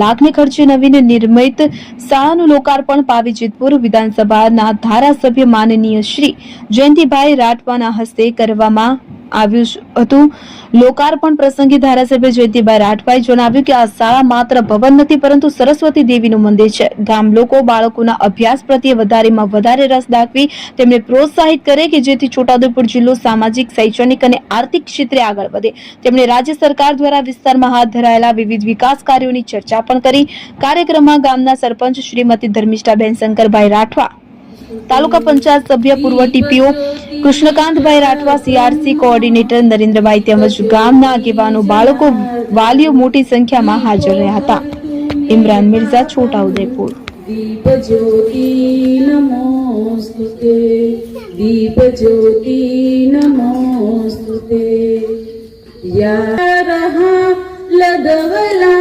લાખને ખર્ચે નવીન નિર્મિત શાળાનું લોકાર્પણ પાવી જેતપુર વિધાનસભાના ધારાસભ્ય માનનીય શ્રી જયંતિભાઈ રાઠવાના હસ્તે કરવામાં આવ્યું હતું. લોકાર્પણ પ્રસંગે ધારાસભ્ય જયંતિભાઈ રાઠવાએ જણાવ્યું કે આ શાળા માત્ર ભવન નથી, પરંતુ સરસ્વતી દેવીનું મંદિર છે. ગામ લોકો બાળકોના અભ્યાસ પ્રત્યે વધારેમાં વધારે રસ દાખવી તેમને પ્રોત્સાહિત કરે કે જેથી છોટાઉદેપુર જિલ્લો સામાજિક, શૈક્ષણિક અને આર્થિક ક્ષેત્રે આગળ વધે. તેમણે રાજ્ય સરકાર દ્વારા વિસ્તારમાં હાથ ધરાયેલા વિવિધ વિકાસ કાર્યોની ચર્ચા પણ કરી. કાર્યક્રમમાં ગામના સરપંચ શ્રીમતી ધર્મિષ્ઠાબેન શંકરભાઈ રાઠવા, તાલુકા પંચાયત સભ્ય પૂર્વ TPO Krishnakantbhai Rathwa CRC coordinator Narendrabhai તેમજ ગામના આગેવાનો, બાળકો, વાલીઓ મોટી સંખ્યામાં હાજર રહ્યા હતા. ઇમરાન મિર્ઝા છોટા ઉદયપુર દીપ જ્યોતિ નમોસ્તુતે. દીપ જ્યોતિ નમોસ્તુતે. યા રહા લદવલા